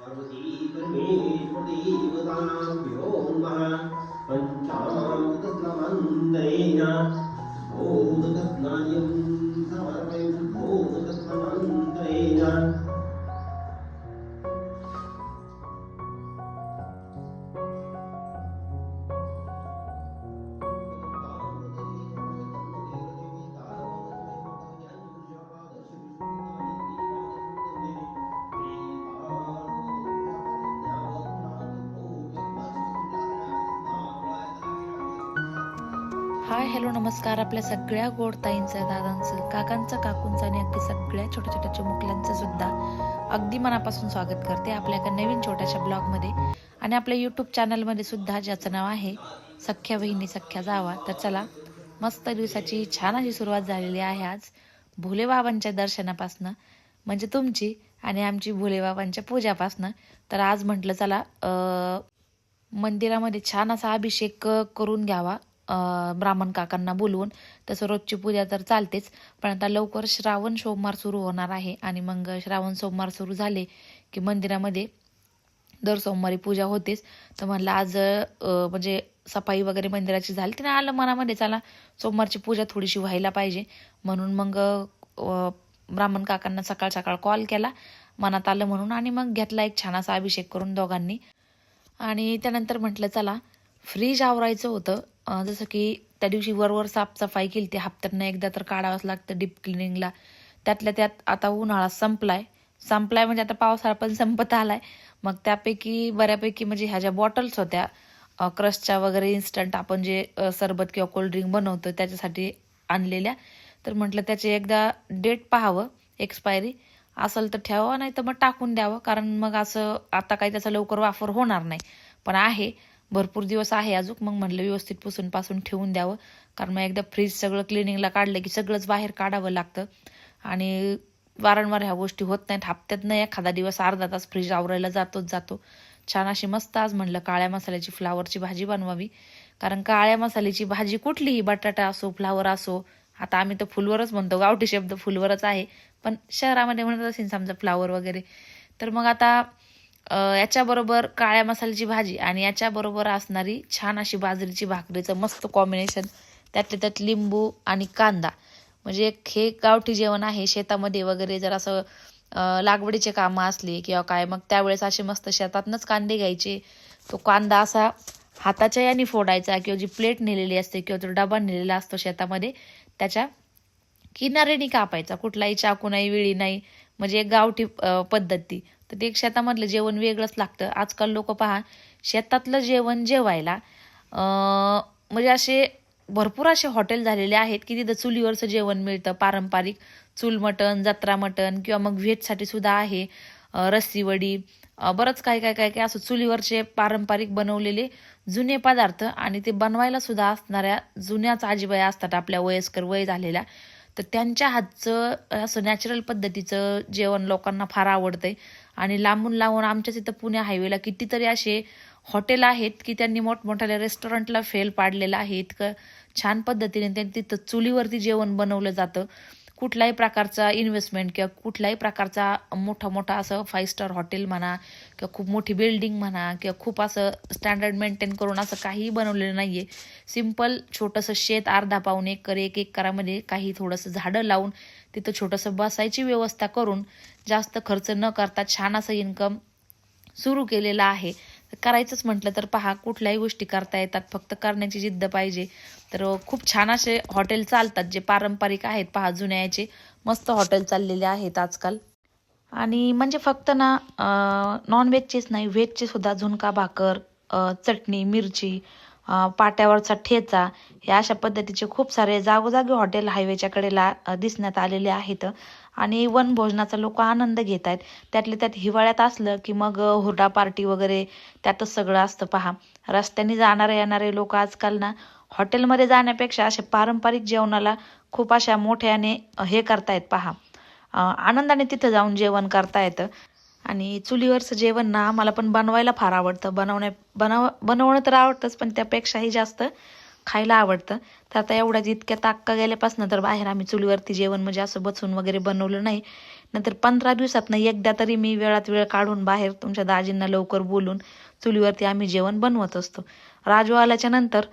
सर्वतीपरमेश्वरदेवताभ्योन्मः पञ्चामृतत्वमन्त्रेण ओदकत्नायं समर्पय hi hello नमस्कार. आपल्या सगळ्या गोड ताईंचं दादांचं काकांचं काकूंचं आणि अगदी सगळ्या छोट्या छोट्या चिमुकल्यांचं सुद्धा अगदी मनापासून स्वागत करते आपल्या एका नवीन छोट्याशा ब्लॉगमध्ये. आणि आपल्या यूट्यूब चॅनलमध्ये सुद्धा ज्याचं नाव आहे सख्या बहिणी सख्या जावा. तर चला मस्त दिवसाची छान अशी सुरुवात झालेली आहे आज. भोलेबाबांच्या दर्शनापासनं म्हणजे तुमची आणि आमची भोलेबाबांच्या पूजापासनं. तर आज म्हटलं चला मंदिरामध्ये छान असा अभिषेक करून घ्यावा. ब्राह्मण काकांना बोलवून तसं रोजची पूजा तर चालतेच पण आता लवकर श्रावण सोमवार सुरू होणार आहे आणि मग श्रावण सोमवार सुरू झाले की मंदिरामध्ये दर सोमवारी पूजा होतेच. तर म्हणलं आज म्हणजे सफाई वगैरे मंदिराची झाली तिने आलं मनामध्ये चला सोमवारची पूजा थोडीशी व्हायला पाहिजे. म्हणून मग ब्राह्मण काकांना सकाळ सकाळ कॉल केला मनात आलं म्हणून आणि मग घेतला एक छान असा अभिषेक करून दोघांनी. आणि त्यानंतर म्हटलं चला फ्रीज आवरायचं होतं. जसं की त्या दिवशी वरवर साफसफाई केली ती हप्त्यातनं एकदा तर काढावंच लागतं डीप क्लिनिंगला. त्यातल्या त्यात आता उन्हाळा संपलाय. संपलाय म्हणजे आता पावसाळा पण संपत आलाय. मग त्यापैकी बऱ्यापैकी म्हणजे ह्या ज्या बॉटल्स होत्या क्रशच्या वगैरे इन्स्टंट आपण जे सरबत किंवा कोल्ड्रिंक बनवतो त्याच्यासाठी आणलेल्या. तर म्हटलं त्याचे एकदा डेट पाहावं एक्सपायरी असेल तर ठेवावं नाही तर मग टाकून द्यावं. कारण मग असं आता काही त्याचा लवकर वापर होणार नाही. पण आहे. भरपूर दिवस आहे अजून. मग म्हटलं व्यवस्थित पुसून पासून ठेवून द्यावं. कारण मग एकदा फ्रीज सगळं क्लिनिंगला काढलं की सगळंच बाहेर काढावं लागतं. आणि वारंवार ह्या गोष्टी होत नाहीत. नाही एखादा दिवस अर्धा तास फ्रीज आवरायला जातोच जातो. छान अशी मस्त आज म्हणलं काळ्या मसाल्याची फ्लावरची भाजी बनवावी. कारण काळ्या मसाल्याची भाजी कुठलीही बटाटा असो फ्लावर असो आता आम्ही तर फुलवरच म्हणतो. गावठी शब्द फुलवरच आहे. पण शहरामध्ये म्हणत असेल समजा फ्लावर वगैरे. तर मग आता याच्याबरोबर काळ्या मसाल्याची भाजी आणि याच्याबरोबर असणारी छान अशी बाजरीची भाकरीचं मस्त कॉम्बिनेशन त्यातल्या त्यात लिंबू आणि कांदा. म्हणजे एक हे गावठी जेवण आहे शेतामध्ये वगैरे जर असं लागवडीचे कामं असली किंवा काय मग त्यावेळेस असे मस्त शेतातनंच कांदे घ्यायचे. तो कांदा असा हाताच्या याने फोडायचा किंवा जी प्लेट नेलेली असते किंवा तो डबा नेलेला असतो शेतामध्ये त्याच्या किनाऱ्याने कापायचा. कुठलाही चाकू नाही विळी नाही म्हणजे एक गावठी पद्धती. तर ते शेतामधलं जेवण वेगळंच लागतं. आजकाल लोक पहा शेतातलं जेवण जेवायला म्हणजे असे भरपूर असे हॉटेल झालेले आहेत की तिथं चुलीवरचं जेवण मिळतं पारंपरिक चूल मटण जत्रा मटण किंवा मग व्हेजसाठी सुद्धा आहे रस्सीवडी बरंच काय काय काय काय असं चुलीवरचे पारंपरिक बनवलेले जुने पदार्थ आणि ते बनवायला सुद्धा असणाऱ्या जुन्याच आजीबाया असतात आपल्या वयस्कर वय झालेल्या. तर त्यांच्या हातचं असं नॅचरल पद्धतीचं जेवण लोकांना फार आवडतंय. आणि लांबून लांबून आमच्याच इथं पुणे हायवेला कितीतरी असे हॉटेल आहेत की त्यांनी मोठमोठ्या रेस्टॉरंटला फेल पाडलेलं आहे. इतकं छान पद्धतीने त्यांनी तिथं चुलीवरती जेवण बनवलं जातं. कुठल्याही प्रकारचा इन्व्हेस्टमेंट किंवा कुठल्याही प्रकारचा मोठा मोठा असं फाईव्ह स्टार हॉटेल म्हणा किंवा खूप मोठी बिल्डिंग म्हणा किंवा खूप असं स्टँडर्ड मेंटेन करून असं काहीही बनवलेलं आहे सिंपल छोटंसं शेत अर्धा पाऊन एकर एक एकरामध्ये काही थोडंसं झाडं लावून तिथं छोटंसं बसायची व्यवस्था करून जास्त खर्च न करता छान असं इन्कम सुरू केलेलं आहे. करायचंच म्हटलं तर पहा कुठल्याही गोष्टी करता येतात. फक्त करण्याची जिद्द पाहिजे. तर खूप छान असे हॉटेल चालतात जे पारंपरिक आहेत. पहा जुन्या याचे मस्त हॉटेल चाललेले आहेत आजकाल. आणि म्हणजे फक्त ना नॉनव्हेजचेच नाही व्हेजचे सुद्धा झुणका भाकर चटणी मिरची पाट्यावरचा ठेचा हे अशा पद्धतीचे खूप सारे जागोजागी हॉटेल हायवेच्या कडेला दिसण्यात आलेले आहेत. आणि वनभोजनाचा लोक आनंद घेत आहेत त्यातले त्यात हिवाळ्यात असलं की मग हुरडा पार्टी वगैरे त्यातच सगळं असतं पहा. रस्त्याने जाणारे येणारे लोक आजकाल ना हॉटेलमध्ये जाण्यापेक्षा अशा पारंपरिक जेवणाला खूप अशा मोठ्याने हे करतायत पहा. आनंदाने तिथं जाऊन जेवण करता येतं आणि चुलीवरचं जेवण ना मला पण बनवायला फार आवडतं. बनवण्या बनव बनवणं तर आवडतंच पण त्यापेक्षाही जास्त खायला आवडतं. तर आता एवढ्याच इतक्या ताक्का गेल्यापासून तर बाहेर आम्ही चुलीवरती जेवण म्हणजे असं बसून वगैरे बनवलं नाही. नंतर पंधरा दिवसात एकदा तरी मी वेळात वेळ काढून बाहेर तुमच्या दाजींना लवकर बोलून चुलीवरती आम्ही जेवण बनवत असतो. राजू आल्याच्यानंतर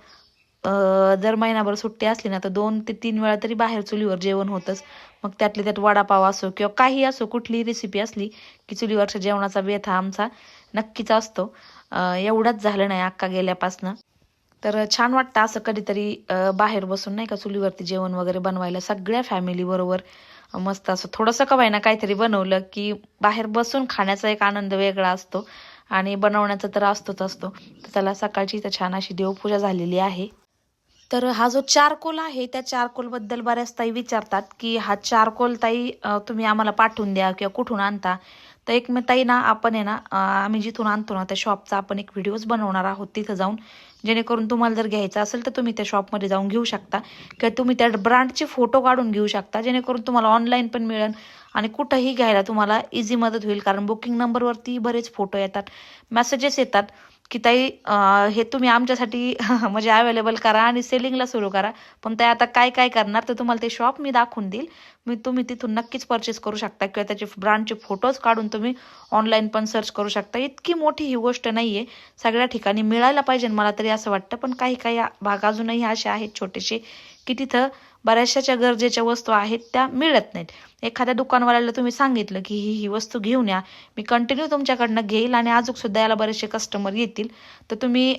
जर महिनाभर सुट्टी असली ना तर दोन ते तीन वेळा तरी बाहेर चुलीवर जेवण होतंच. मग त्यातले त्यात वडापाव असो किंवा काही असो कुठलीही रेसिपी असली की चुलीवरच्या जेवणाचा बेत हा आमचा नक्कीच असतो. एवढंच एवढाच झालं नाही अक्का गेल्यापासनं. तर छान वाटतं असं कधीतरी बाहेर बसून नाही का चुलीवरती जेवण वगैरे बनवायला सगळ्या फॅमिली बरोबर मस्त असं थोडंसं का ना काहीतरी बनवलं की बाहेर बसून खाण्याचा एक आनंद वेगळा असतो आणि बनवण्याचा तर असतोच असतो. तर त्याला सकाळची इथं छान अशी देवपूजा झालेली आहे. तर हा जो चारकोल आहे त्या चारकोलबद्दल बऱ्याच ताई विचारतात की हा चारकोल ताई तुम्ही आम्हाला पाठवून द्या किंवा कुठून आणता? तर एक मी ताई ना आपण आहे ना आम्ही जिथून आणतो ना त्या शॉपचा आपण एक व्हिडिओज बनवणार आहोत तिथं जाऊन. जेणेकरून तुम्हाला जर घ्यायचं असेल तर तुम्ही त्या शॉपमध्ये जाऊन घेऊ शकता. किंवा तुम्ही त्या ब्रँडचे फोटो काढून घेऊ शकता जेणेकरून तुम्हाला ऑनलाईन पण मिळेल आणि कुठंही घ्यायला तुम्हाला इझी मदत होईल. कारण बुकिंग नंबरवरती बरेच फोटो येतात. मेसेजेस येतात. की ताई हे तुम्ही आमच्यासाठी म्हणजे अवेलेबल करा आणि सेलिंगला सुरू करा. पण ते आता काय काय करणार? तर तुम्हाला ते शॉप मी दाखवून देईल. मी तुम्ही तिथून नक्कीच परचेस करू शकता किंवा त्याचे ब्रँडचे फोटोज काढून तुम्ही ऑनलाईन पण सर्च करू शकता. इतकी मोठी ही गोष्ट नाही आहे सगळ्या ठिकाणी मिळायला पाहिजे मला तरी असं वाटतं. पण काही काही भाग अजूनही असे आहेत छोटेसे की तिथं बऱ्याचशाच्या गरजेच्या वस्तू आहेत त्या मिळत नाहीत. एखाद्या दुकानवाल्याला तुम्ही सांगितलं की ही ही वस्तू घेऊन या. मी कंटिन्यू तुमच्याकडनं घेईल आणि अजून सुद्धा याला बरेचसे कस्टमर येतील. तर तुम्ही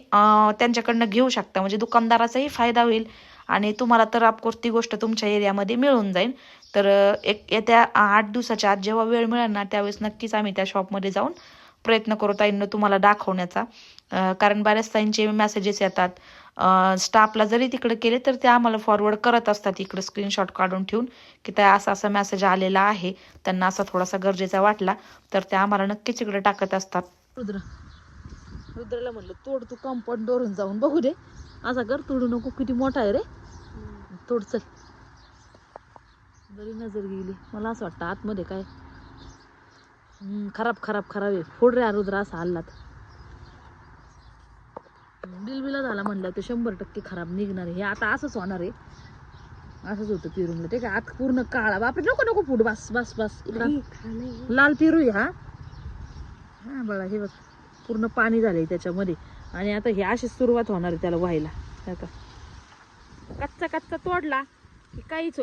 त्यांच्याकडनं घेऊ शकता. म्हणजे दुकानदाराचाही फायदा होईल आणि तुम्हाला तर ऑफकोर्स ती गोष्ट तुमच्या एरियामध्ये मिळून जाईल. तर एक येत्या आठ दिवसाच्या आत जेव्हा वेळ मिळेल ना त्यावेळेस नक्कीच आम्ही त्या शॉपमध्ये जाऊन प्रयत्न करू ताईंना तुम्हाला दाखवण्याचा. कारण बऱ्याच ताईंचे मेसेजेस येतात. स्टाफला जरी तिकडे केले तर ते आम्हाला फॉरवर्ड करत असतात. इकडे स्क्रीनशॉट काढून ठेवून की त्या असा असा मेसेज आलेला आहे. त्यांना असा थोडासा गरजेचा वाटला तर ते आम्हाला नक्कीच इकडे टाकत असतात. रुद्र रुद्रला म्हटलं तोड तू कंपाऊंड डोरून जाऊन बघू दे. असा कर तोडू नको. किती मोठा आहे रे. तोड चल. बरी नजर गेली. मला असं वाटतं आतमध्ये काय खराब खराब खराब आहे. फोड रे रुद्र असा हल्लात. बिलबिला झाला म्हणलं तर शंभर टक्के खराब निघणार हे आता असंच होणार आहे. असंच होतं पिरूला ते काय आत पूर्ण काळा. बापरे नको नको फूड बस बस बस. लाल पिरू आहे हा. हा बघा हे बघ. पूर्ण पाणी झालंय त्याच्यामध्ये. आणि आता हे अशी सुरुवात होणार आहे त्याला व्हायला. आता कच्चा कच्चा तोडला की काहीच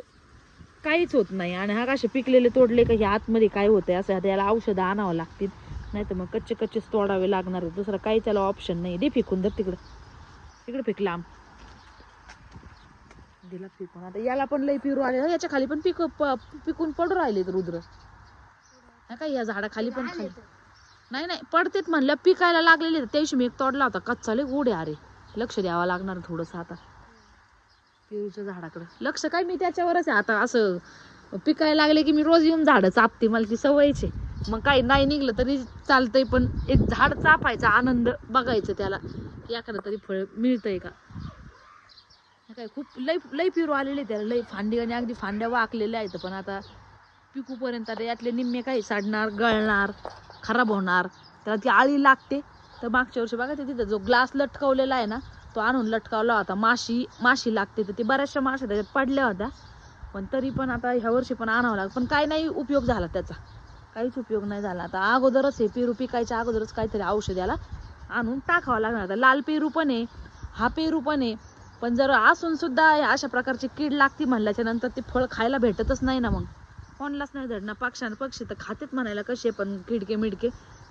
काहीच होत नाही. आणि हा कसे पिकलेले तोडले का हे आतमध्ये काय होतंय असं आता याला औषधं आणावं लागतील. नाही तर मग कच्चे कच्चेच तोडावे लागणार दुसरा काही त्याला ऑप्शन नाही. दे फेकून दर तिकडं. तिकडं फेक लांब. दिला फेकून. आता याला पण लई पिरू आले. याच्या खाली पण पिक पिकून पडू राहिले रुद्र. हा काय या झाडाखाली पण खाली. नाही नाही पडतेत म्हणलं. पिकायला लागलेले त्याशी मी एक तोडला होता. कच्चा लय गोड अरे. लक्ष द्यावा लागणार थोडंसं आता. पेरूच्या झाडाकडं. लक्ष काय मी त्याच्यावरच आहे. आता असं पिकायला लागले की मी रोज येऊन झाडं चापते. मला ती सवयचे मग काही नाही निघलं तरी चालतंय पण एक झाड चापायचा आनंद बघायचं त्याला. की एखादं तरी फळ मिळतंय का? काय खूप लई लई पिरू आलेले त्याला. लई फांडी आणि अगदी फांद्या वाकलेल्या आहेत. पण आता पिकूपर्यंत आता यातले निम्मे काही साडणार गळणार खराब होणार. त्याला ती आळी लागते. तर मागच्या वर्षी बघा ते तिथं जो ग्लास लटकवलेला आहे ना तो आणून लटकावला होता. माशी माशी लागते तर ती बऱ्याचशा माशा त्याच्यात पडल्या होत्या. पण तरी पण आता ह्या वर्षी पण आणावं लागतं पण काय नाही उपयोग झाला त्याचा. काहीच उपयोग नाही झाला. आता अगोदरच हे पेरू पिकायच्या अगोदरच काहीतरी औषधाला आणून टाकावं लागणार. आता लाल पेरू पण आहे हा पेरू पण आहे. पण जर असून सुद्धा अशा प्रकारची कीड लागती म्हणल्याच्या नंतर ते फळ खायला भेटतच नाही ना मग. कोणालाच नाही धडणार पक्ष्यानं पक्षी तर खातेत म्हणायला कसे पण किडके मिडके.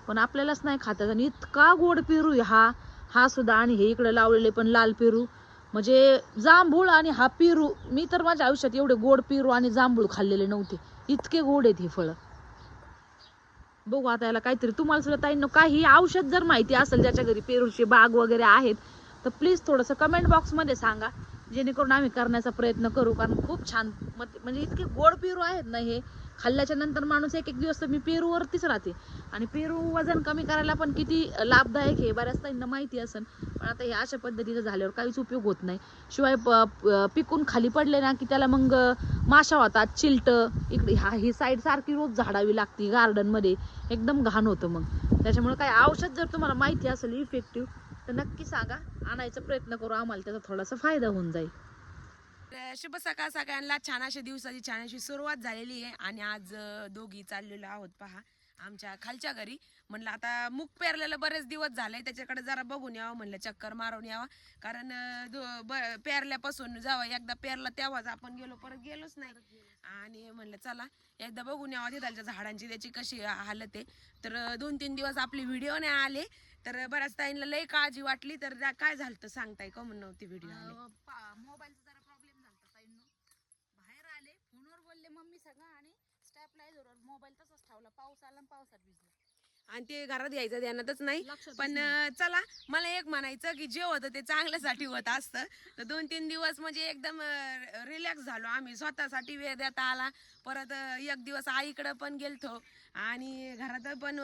पण आपल्यालाच नाही खातात आणि इतका गोड पेरू आहे हा. हा सुद्धा आणि हे इकडे लावलेले पण लाल पेरू. म्हणजे जांभूळ आणि हा पेरू मी तर माझ्या आयुष्यात एवढे गोड पेरू आणि जांभूळ खाल्लेले नव्हते. इतके गोड आहेत हे फळं. बघू आता याला काहीतरी तुम्हाला सुद्धा ताईंनो काही औषध जर माहिती असेल ज्याच्या घरी पेरूची बाग वगैरे आहेत तर प्लीज थोडंसं कमेंट बॉक्समध्ये सांगा जेणेकरून आम्ही करण्याचा प्रयत्न करू. कारण खूप छान म्हणजे इतके गोड पेरू आहेत ना हे खाल्ल्याच्या नंतर माणूस एक एक दिवस तर मी पेरूवरतीच राहते. आणि पेरू वजन कमी करायला पण किती लाभदायक आहे बऱ्याच ताईंना माहिती असेल पण आता हे अशा पद्धतीचं झाल्यावर काहीच उपयोग होत नाही. शिवाय प- पिकून खाली पडले ना की त्याला मग माशा होतात चिलट इकडे हा ही साईड सारखी रोज झाडावी लागती गार्डनमध्ये एकदम घाण होतं मग. त्याच्यामुळे काय औषध जर तुम्हाला माहिती असेल इफेक्टिव्ह तर नक्की सांगा. आणायचा प्रयत्न करू आम्हाला त्याचा थोडासा फायदा होऊन जाईल. शुभ सकाळ सगळ्यांना. छान अशा दिवसाची छान अशी सुरुवात झालेली आहे. आणि आज दोघी चाललेलो आहोत पहा आमच्या खालच्या घरी. म्हणलं आता मूग पेरलेलं बरेच दिवस झाले त्याच्याकडे जरा बघून यावं म्हणलं चक्कर मारून यावं. कारण ब- पेरल्यापासून जावं एकदा पेरला तेव्हाच आपण गेलो परत गेलोच नाही. आणि म्हणलं चला एकदा बघून यावं. तिथालच्या झाडांची त्याची कशी हालत आहे. तर दोन तीन दिवस आपले व्हिडिओ नाही आले. तर बऱ्याच ताईंना लई काळजी वाटली. तर त्या- काय झालं तर सांगताय का म्हणून नव्हती व्हिडिओ मोबाईल अं, पा- मोबाईलचा जरा प्रॉब्लेम झाला ताईंनो बाहेर आले फोनवर बोलले मम्मी सगळं आणि स्टॅपलायझरवर मोबाईल तसाच ठेवला पाऊस आला आणि पावसात भिजलो. आणि ते घरात घ्यायचं ध्यानातच नाही. लक्षातच पण चला मला एक म्हणायचं की जे होतं ते चांगल्यासाठी होत असतं. तर दोन तीन दिवस म्हणजे एकदम रिलॅक्स झालो आम्ही. स्वतःसाठी वेळ देता आला. परत एक दिवस आईकडं पण गेलतो. आणि घरात पण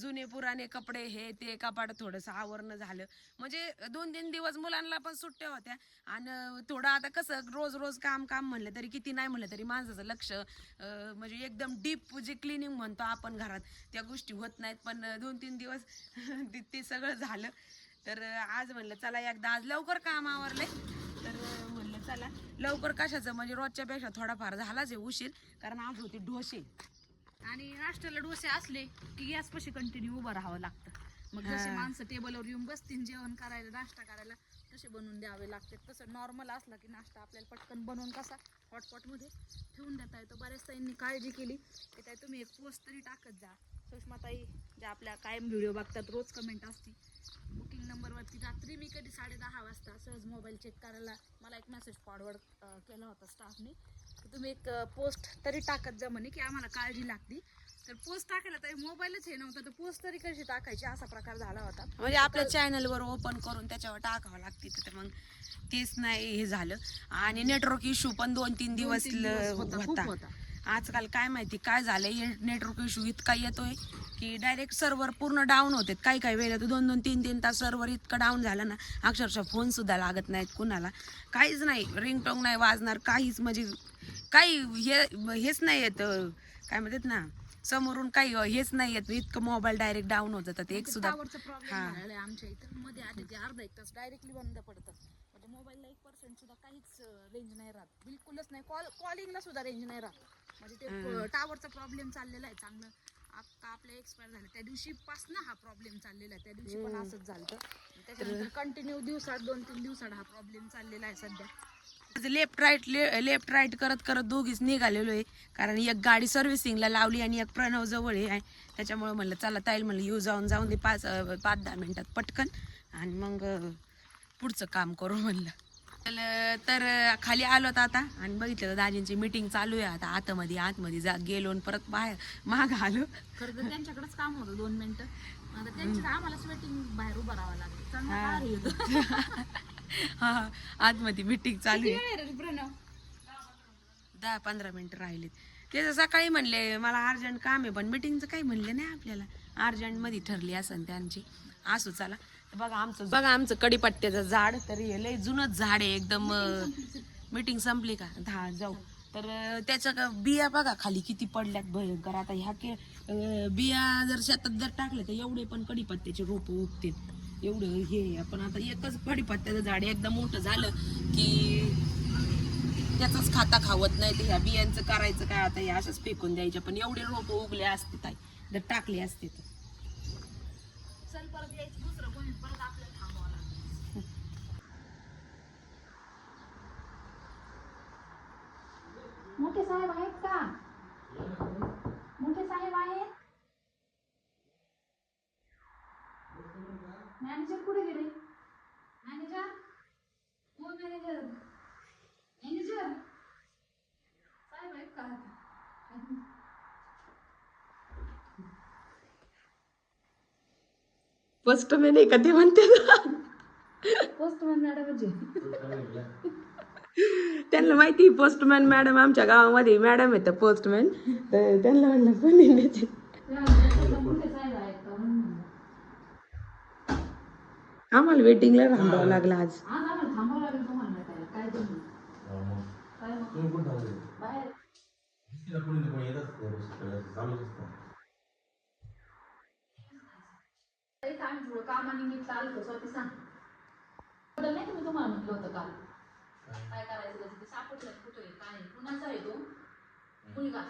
जुने पुराणे कपडे हे ते कपाट थोडंसं आवरणं झालं. म्हणजे दोन तीन दिवस मुलांना पण सुट्ट्या होत्या. आणि थोडं आता कसं रोज रोज काम काम म्हणलं तरी किती नाही म्हणलं तरी माणसाचं लक्ष म्हणजे एकदम डीप जे क्लिनिंग म्हणतो आपण घरात त्या गोष्टी होत नाहीत. पण दोन तीन दिवस ते- सगळं झालं. तर आज म्हणलं चला एकदा आज लवकर काम आवरलंय. तर म्हणलं चला. लवकर कशाचं? म्हणजे रोजच्या पेक्षा थोडाफार झालाच आहे उशीर कारण आज होते डोसे आणि नाश्त्याला डोसे असले की गॅस पाशी कंटिन्यू उभं राहावं लागतं. मग जसे. माणसं टेबलवर येऊन बसतील जेवण करायला नाश्ता करायला तसे बनवून द्यावे लागते तसं नॉर्मल असलं की नाश्ता आपल्याला पटकन बनवून कसा हॉटपॉटमध्ये ठेवून देता येतो. बऱ्याच ताईंनी काळजी केली की ताई तुम्ही एक पोस्ट तरी टाकत जा. सुषमाताई ज्या आपल्या कायम व्हिडिओ बघतात रोज कमेंट असते बुकिंग नंबरवरती रात्री मी कधी साडे दहा वाजता सहज मोबाईल चेक करायला मला एक मेसेज फॉरवर्ड केला होता स्टाफने की तुम्ही एक पोस्ट तरी टाकत जा म्हणे की आम्हाला काळजी लागती. तर पोस्ट टाकायला तरी मोबाईलच हे नव्हतं तर पोस्ट तरी कशी टाकायची असा प्रकार झाला होता. म्हणजे आपल्या चॅनलवर ओपन करून त्याच्यावर टाकावं लागते तर मग तेच नाही हे झालं. आणि नेटवर्क इश्यू पण दोन तीन दिवस होता. आजकाल काय माहिती काय झालंय? नेटवर्क इश्यू इतका येतोय की डायरेक्ट सर्व्हर पूर्ण डाऊन होते काही काही वेळेला तर दोन दोन तीन तीन तास सर्व्हर इतकं डाऊन झालं ना अक्षरशः फोन सुद्धा लागत नाहीत कुणाला. काहीच नाही रिंगटोंग नाही वाजणार काहीच म्हणजे काही हे हेच नाही येत काय म्हणतात ना समोरून काही हेच नाही येत. इतकं मोबाईल डायरेक्ट डाऊन होत जातात एक सुद्धा हा. झालेला आहे आमच्या इथं. मध्ये अर्धा एक तास डायरेक्टली बंद पडतं. म्हणजे मोबाईलला एक पर्सेंट सुद्धा काहीच रेंज नाही राहत. बिलकुलच नाही. कॉल कॉलिंगला सुद्धा रेंज नाही राहत. म्हणजे ते टावरचा प्रॉब्लेम चाललेला आहे. चांगलं आता आपल्या एक्सपायर झालं. त्या दिवशी पासन हा प्रॉब्लेम चाललेला आहे. त्या दिवशी पण असंच झालं त्याच्यानंतर कंटिन्यू दिवसात दोन तीन दिवसात हा प्रॉब्लेम चाललेला आहे सध्या. लेफ्ट राईट लेफ्ट राईट करत करत दोघीच निघालेलो आहे. कारण एक गाडी सर्व्हिसिंगला लावली आणि एक प्रणव जवळ आहे. त्याच्यामुळे म्हणलं चला ताईल म्हणलं येऊ जाऊन जाऊन दे पाच पाच दहा मिनिटात पटकन. आणि मग पुढचं काम करू म्हणलं. तर- तर खाली आलो आता आता आणि बघितलं तर दाजींची मीटिंग चालू आहे. आता आतमध्ये आतमध्ये जा गेलो आणि परत बाहेर माग आलो. खरं तर त्यांच्याकडेच काम होतं दोन मिनिटं. आता त्यांची आम्हाला स्वेटिंग बाहेर उभं राहावं लागलं. हा. आतमध्ये मीटिंग चालू आहे. दहा पंधरा मिनिटं राहिलेत. ते तर सकाळी म्हणले मला अर्जंट काम आहे. पण मिटिंगचं काही म्हणले नाही आपल्याला. अर्जंटमध्ये ठरली असन त्यांची. असू चला. तर बघा आमचं बघा आमचं कडीपत्त्याचं झाड तर हे लय जुनच झाड आहे एकदम मीटिंग संपली का? दहा जाऊ. तर त्याच्या का- बिया बघा खाली किती पडल्यात भयंकर. आता ह्या के बिया जर शेतात जर टाकले तर एवढे पण कडीपत्त्याचे रोप उगतील एवढं हे. आपण आता एकच कडीपत्त्याचं झाड एकदा मोठं झालं की त्याच खाता खावत नाही. ते ह्या बियांचं करायचं काय? आता हे असंच फेकून द्यायच्या पण एवढे रोप उगले असते ताई. जर टाकले असते तर चल परत यायचं दुसरं कोणी परत आपल्याला थांबावं लागलं मोठे साहेब आहेत का? मोठे साहेब आहेत? मॅनेजर कुठे गेले? मॅनेजर हो मॅनेजर मॅनेजर साहेब आहेत का? फर्स्ट मे नाही का ते म्हणते पोस्टमॅन मॅडम त्यांना माहिती पोस्टमॅन मॅडम आमच्या गावामध्ये मॅडम आहेत पोस्टमॅन तर त्यांना म्हणलं कोणी नाही आम्हाला वेटिंगला थांबावं लागलं आज. आज आम्हाला थांबावं लागेल स्वाती सांग. नाही तुम्ही तुम्हाला म्हटलं होतं काल? काय करायचं त्याचं ते सापडलं कुठं आहे काय आहे. कुणाचा आहे तो मुलगा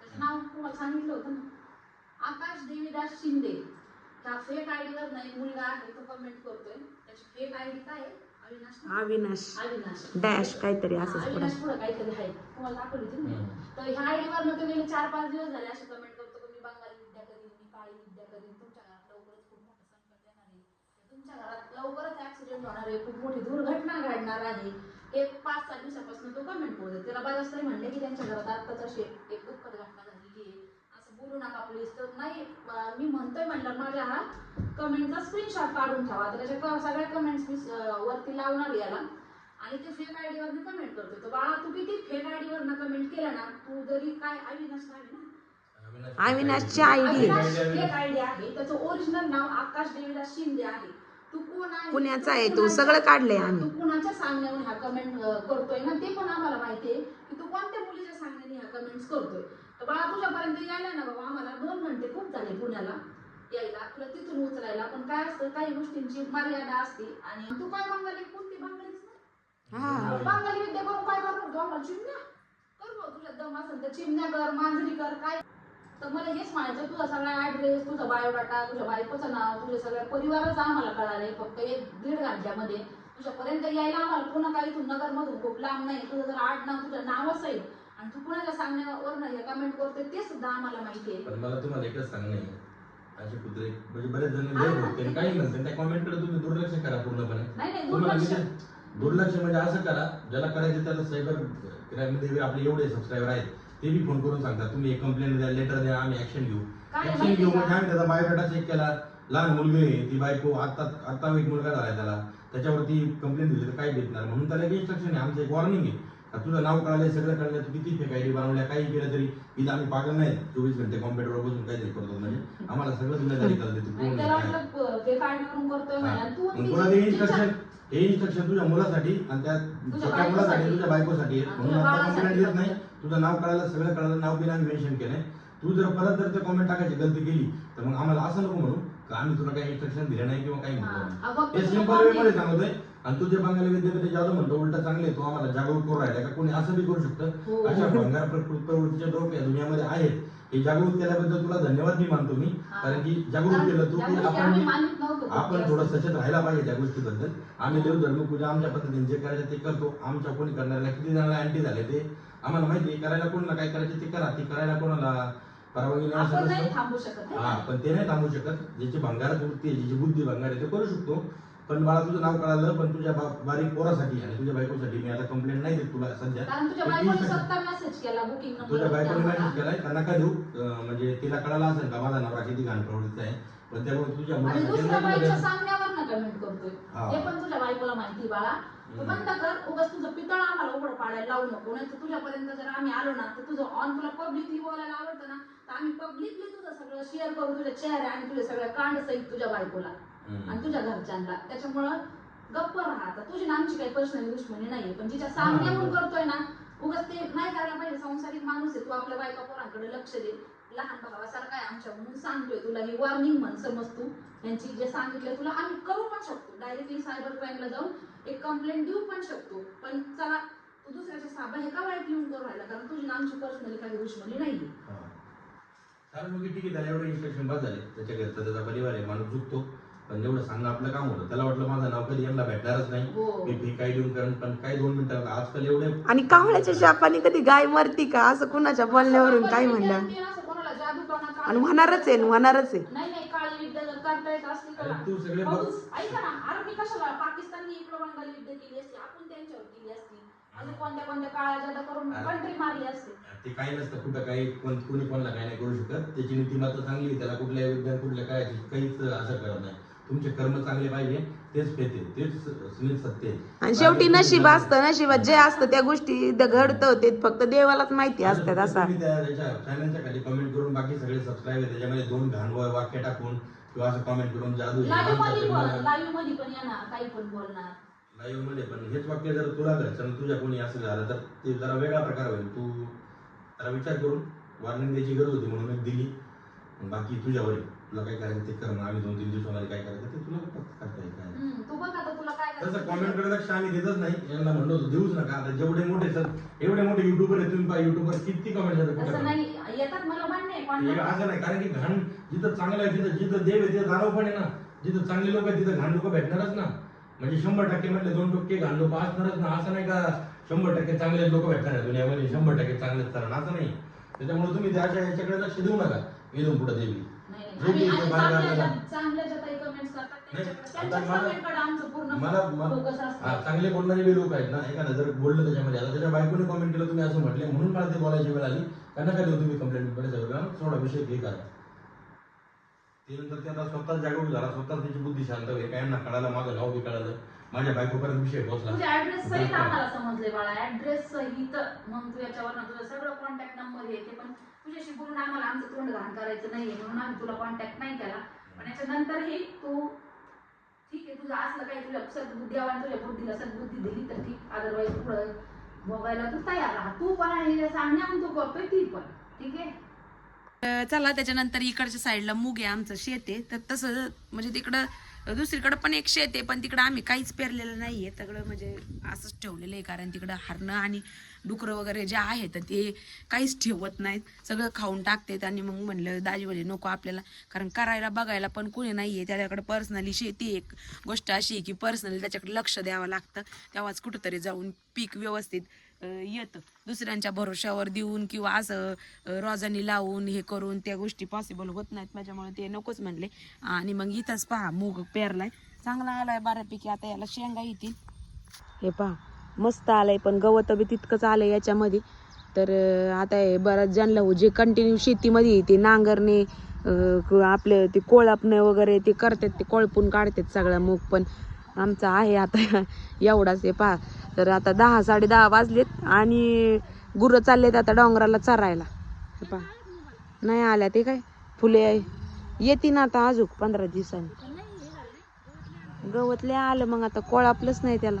त्याचं नाव तुम्हाला सांगितलं होतं ना आकाश देवीदास शिंदे. त्या फेक आयडीवर नाही मुलगा आहे तो कमेंट करतोय. त्याची फेक आयडी काय आहे? अविनाश ना? अविनाश. अविनाश. डॅश काहीतरी असंच पुढं अविनाश पुढं. काहीतरी आहे. तुम्हाला दाखवली होती ना. तर ह्या आयडीवर तो गेले चार पाच दिवस झाले असे कमेंट करतो की मी बंगाली विद्या करीन मी काळी विद्या करीन तुमच्या घरात लवकरच खूप मोठं संकट येणार आहे. तुमच्या घरात लवकरच ऍक्सिडेंट होणार आहे खूप मोठी दुर्घटना घडणार आहे. एक पाच सहा दिवसापासून तो कमेंट बोलतो त्याला बऱ्याच तरी म्हणले की त्यांच्या घरात आत्ताच अशी एक दुःखद घटना झालेली आहे. असं बोलू नका प्लीज तर नाही मी म्हणतोय म्हणलं माझ्या हा कमेंटचा स्क्रीनशॉट काढून ठेवा. तर त्याच्या सगळ्या कमेंट्स मी वरती लावणार याला. आणि ते फेक आयडी वरनं कमेंट करतोय. तर बाळा तू किती फेक आयडी वरनं कमेंट केलं ना तू जरी काय अविनाश काय आहे ना? अविनाशची आयडी अविनाश फेक आयडी आहे. त्याचं ओरिजिनल नाव आकाश देवीदास शिंदे आहे. पुण्याचा आहे तो. सगळं काढलंय तू आम्ही. कुणाच्या सांगण्यावर हा कमेंट करतोय ना? ते पण आम्हाला माहितीये की तू कोणत्या मुलीच्या सांगण्याने ह्या कमेंट्स करतोय? तर बाळा तुझ्यापर्यंत यायला ना बाबा? आम्हाला दोन घंटे खूप झाले पुण्याला यायला. तुला तिथून उचलायला. पण काय असतं काही गोष्टींची मर्यादा असते. आणि तू काय बंगाली? कोणती बंगालीच ना हा. बंगाली विद्या करून काय करणार तू आम्हाला चिमण्या. कर तुझ्या दम असेल तर चिमण्या कर मांजरी कर काय तर मला हेच म्हणायचं तुझा सगळा ऍड्रेस तुझा बायोडाटा तुझ्या बायकोचं नाव तुझ्या सगळ्या परिवाराचं आम्हाला कळालंय फक्त एक दीड घंट्यामध्ये. तुझ्यापर्यंत यायला आम्हाला पुन्हा काही इथून नगरमधून खूप लांब नाही. तुझं जर आड नाव तुझं नावच आहे आणि तू कुणाच्या सांगण्यावर हे कमेंट करतोय ते सुद्धा आम्हाला माहिती आहे. पण मला तुम्हाला एकच सांगणं आहे. असे कुत्रे म्हणजे बरेच जण लय काही नसते त्या कॉमेंटकडे तुम्ही दुर्लक्ष करा पूर्णपणे. नाही नाही दुर्लक्ष. दुर्लक्ष म्हणजे असं करा ज्याला करायचं त्याला सायबर क्राईममध्ये आपले एवढे सबस्क्रायबर आहेत. ते बी फोन करून सांगतात. तुम्ही एक कंप्लेंट द्या लेटर द्या आम्ही ऍक्शन घेऊ. काय ऍक्शन माहिती घेऊ का? म्हणजे आम्ही त्याचा बायोडाटा चेक केला. लहान मुलगी आहे ती बायको आता आता एक मुलगा झालाय त्याला. त्याच्यावरती कंप्लेंट दिली तर काय भेटणार म्हणून त्याला एक इन्स्ट्रक्शन आहे. आमचं एक वॉर्निंग आहे. का तुझं नाव कळालंय सगळं कळलंय तू किती फेक आयडी बनवल्या काही केलं तरी. इथं आम्ही पागल नाही. चोवीस घंटे कॉम्प्युटरवर बसून काहीतरी करतो. म्हणजे आम्हाला सगळं दुनियादारी कळते. तू आणि कोण त्याला आहे, काय. वाटलं ते काढ करून करतोय म्हणे. आणि तू मग तुला ते तिच्या- इन्स्ट्रक्शन हे इन्स्ट्रक्शन तुझ्या मुलासाठी आणि त्या छोट्या मुलासाठी बायकोसाठी. तुझ्या बायकोसाठी आहे. म्हणून तुझ्या आता बाळासाठी कंप्लेंट देत नाही. तुझं नाव कळायला सगळं कळालं नाव बिना मेन्शन केलंय तू जर परत जर ते कॉमेंट टाकायची गलती केली तर मग आम्हाला असं नको म्हणू का आम्ही तुला काही इन्स्ट्रक्शन दिलं नाही किंवा काही हा. म्हणतो हा, हे सिंपल वे मध्ये सांगतोय आणि तुझे बंगाली विद्यापीठ जाऊ म्हणतो उलट चांगले तू आम्हाला जागरूक करू राहिला का कोणी असं बी करू शकतं हो. अशा भंगार प्रवृत्तीच्या लोक या दुनियामध्ये आहेत हे जागृत केल्याबद्दल तुला धन्यवाद मी मानतो मी हा. कारण की जागृत कारण केलं तू की आम्ही आपण. आपण थोडं सचेत राहायला पाहिजे त्या गोष्टीबद्दल आम्ही देव धर्मपूजा आमच्या पद्धतीने जे करायचं ते करतो आमच्या कोणी करणाऱ्याला किती जणांना अँटी झाले ते आम्हाला माहिती आहे करायला कोणाला काय करायचं ते करा ते करायला कोणाला परवानगी नाही आपण. थांबू शकत है हा? पण ते नाही थांबू शकत. ज्याची भंगारात वृत्ती आहे ज्याची बुद्धी भंगार आहे ते करू शकतो. पण बाळा तुझं नाव कळालं पण तुझ्या बा- बारीक पोरासाठी आणि तुझ्या बायकोसाठी मी आता कंप्लेंट नाही देत तुला सध्या. कारण तुझ्या बायकोने स्वतः मेसेज केला बुकिंग तुझ्या बायकोने नंबर मेसेज केलाय का नका देऊ? अं, म्हणजे तिला कळालं असेल का माझा नवरा किती घाण प्रवृत्तीचा आहे. पण त्यामुळे तुझ्या आणि दुसऱ्या बाईच्या. सांगण्यावर ना कमेंट करतोय हा. पण तुझ्या बायकोला माहिती बाळा. तू. बंद कर. उगाच तुझं पितळ आम्हाला उघड पाडायला लावू नको. नाही तर तुझ्यापर्यंत जर आम्ही आलो ना तर तुझं ऑन तुला पब्लिकली बोलायला आवडतं ना तर आम्ही पब्लिकली तुझं सगळं शेअर करू तुझ्या चेहरे आणि तुझ्या सगळ्या कांड सहित तुझ्या बायकोला हम्म. आणि तुझ्या घरच्यांना. त्याच्यामुळं गप्प राहा. आता तुझी ना आमची काही पर्सनल दुश्मनी नाहीये पण जिच्या सांगण्याहून करतोय ना उगाच ते नाही करायला पाहिजे. संसारिक माणूस आहे. तू आपल्या बायका पोरांकडे लक्ष दे. लहान भावासारखा आहे आमच्या. म्हणून सांगतोय तुला ही वॉर्निंग म्हण समज तू यांची जे सांगितलं तुला आम्ही करू पण शकतो. डायरेक्टली सायबर क्राईमला जाऊन एक कंप्लेंट देऊ पण शकतो. पण चला तू दुसऱ्याच्या साबा हे का वाईट येऊन करू राहिला कारण तुझी ना आमची पर्सनली काही दुश्मनी नाहीये. हा. चालेल मग ठीक आहे त्याला एवढे इन्स्ट्रक्शन बाद झाले. त्याच्या घरचा त्याचा परिवार आहे माणूस चुकतो पण एवढं सांगणं आपलं काम होतं. त्याला वाटलं माझं नाव कधी यांना भेटणारच नाही. हो. मी फी काय देऊन कारण पण काय दोन मिनिटं आजकाल एवढे आणि कावळ्याच्या शापाने कधी गाय मरती का? असं कुणाच्या बोलण्यावरून काय म्हणलं असं कोणाला जादूटोणा काढून- आणि होणारच आहे होणारच आहे. नाही नाही काळी विद्या जर करता येत असली तर अरे तू सगळे बघ. पाऊस ऐका ना अरे मी कशाला पाकिस्ताननी इकडं बंगाली युद्ध केली असती? आपण त्यांच्यावर केली असती. अजून कोणत्या कोणत्या काळा जादा करून अरे. कंट्री मारली असते? ते काही नसतं कुठं काही कोण कोणी कोणाला काही नाही करू शकत. त्याची नीतिमत्ता चांगली आहे, त्याला कुठल्या विद्या कुठल्या काय काहीच असं करत नाही. तुमचे कर्म चांगले पाहिजे तेच फेते तेच सुनील सत्य आहे. आणि शेवटी नशीब असतं नशिबात जे असतं त्या गोष्टी घडतं ते फक्त देवालाच माहिती असतात असा. तुम्ही त्या चॅनलच्या खाली कमेंट करून बाकी सगळे सबस्क्राईब त्याच्यामध्ये दोन घाण वा- वाक्य टाकून किंवा असं कमेंट करून जादू लाईव्हमध्ये बोल लाईव्हमध्ये पण येणार काही पण बोलणार. लाईव्हमध्ये पण. हेच वाक्य जर तुला घरचं आणि तुझ्या कोणी असं झालं तर ते जरा वेगळा प्रकार होईल. तू जरा विचार करून वॉर्निंग द्यायची गरज होती म्हणून दिली. बाकी तुझ्यावर आहे. तुला काय करायचं? ते कर आम्ही दोन तीन दिवसामध्ये काय करायचं? ते तुला करता येईल काय. हम्म, तू बघ आता तुला काय तसं कॉमेंटकडे लक्ष आम्ही देतच नाही. यांना म्हणलो होतो देऊच नका. आता जेवढे मोठे सर एवढे मोठे युट्यूबर आहेत तुम्ही पहा युट्यूबर किती कमेंट येतात नाही येतात मला मान्य आहे. असं नाही कारण की घाण जिथं चांगलं आहे तिथं जिथं देव आहे तिथं दानव पण आहे ना. जिथं चांगले लोक आहेत तिथं घाण लोक भेटणारच ना. म्हणजे शंभर टक्के म्हटले दोन टक्के घाण लोक असणारच ना. असं नाही का शंभर टक्के चांगले लोक भेटणार आहे दुनियामध्ये शंभर टक्के चांगलेच कारण असं नाही. त्याच्यामुळे तुम्ही त्याच्या याच्याकडे लक्ष देऊ नका. इथून पुढे देवी आणि- ते आणि बाहेर चांगल्या आलेलं- ज्या- चांगल्या ज्या काही comments करतात नाही, त्यांच्याकडे- आता त्यांच्याच मला- comment कडे आमचं पूर्ण मला focus मला- असतं. हा, चांगले बोलणारे बी लोक आहेत ना एखादं जर बोललं त्याच्यामध्ये. आता त्याच्या बायकोने कमेंट केलं तुम्ही असं म्हटले म्हणून मला ते बोलायची वेळ आली. का नका देऊ तुम्ही कंप्लेंटकडे सगळं सोडा विषय हे करा. ते नंतर ते आता स्वतः जागरूक झाला स्वतः त्याची बुद्धी शांत होईल. काय ना कळालं माझं नाव बी कळालं. माझ्या बायकोपर्यंत विषय पोहोचला. तुझे ऍड्रेस सहित आम्हाला समजले बाळा. ऍड्रेस सहित मग तू याच्यावर तुझं सगळं कॉन्टॅक्ट नंबर हे ते पण तुझ्याशी बोलून आम्हाला आमचं तोंड घाण करायचं नाहीये म्हणून आम्ही तुला कॉन्टॅक्ट नाही केला. पण याच्यानंतरही तू ठीक आहे तुझं असलं काही तुझ्या सद्बुद्धी देवाने तुझ्या बुद्धीला सद्बुद्धी दिली तर ठीक अदरवाईज पुढं बघायला तू तयार राहा. तू पण आणि सांगण्याहून तू करतोय ती पण ठीक आहे? चला त्याच्यानंतर इकडच्या साईडला मूग आहे आमचं शेत आहे. तर तसं म्हणजे तिकडं दुसरीकडं पण एक शेत आहे पण तिकडं आम्ही काहीच पेरलेलं नाही आहे सगळं म्हणजे असंच ठेवलेलं आहे कारण तिकडं हरणं आणि डुकरं वगैरे जे आहेत तर ते काहीच ठेवत नाहीत. सगळं खाऊन टाकतात आणि मग म्हणलं दाजी म्हणजे नको आपल्याला. कारण करायला बघायला पण कोणी आहे त्याच्याकडे पर्सनली शेती एक गोष्ट अशी आहे की पर्सनली त्याच्याकडे लक्ष द्यावं लागतं. तेव्हाच कुठंतरी जाऊन पीक व्यवस्थित येतं. दुसऱ्यांच्या भरोश्यावर देऊन किंवा असं अं, रोजानी लावून हे करून त्या गोष्टी पॉसिबल होत नाहीत. माझ्यामुळे ते नकोच म्हणले. आणि मग इथंच पहा मूग पेरलाय. चांगला आलाय बऱ्यापैकी. आता याला शेंगा येतील. हे पहा. मस्त आलंय पण गवत बी तितकंच आलंय याच्यामध्ये. तर आता हे बऱ्याच ज्यांना हो, जे कंटिन्यू शेतीमध्ये ते नांगरणे आपले ते कोळपणे वगैरे ते करतात ते कोळपून काढतात सगळा मूग पण. आमचा आहे आता एवढाच आहे पहा. तर आता दहा साडे दहा वाजलेत आणि गुरं चाललेत आता डोंगराला चरायला. पहा. नाही आल्या ते काय? फुले येतील आता अजून पंधरा दिवसांनी. गवतले आलं मग आता कोळापलंच नाही त्याला.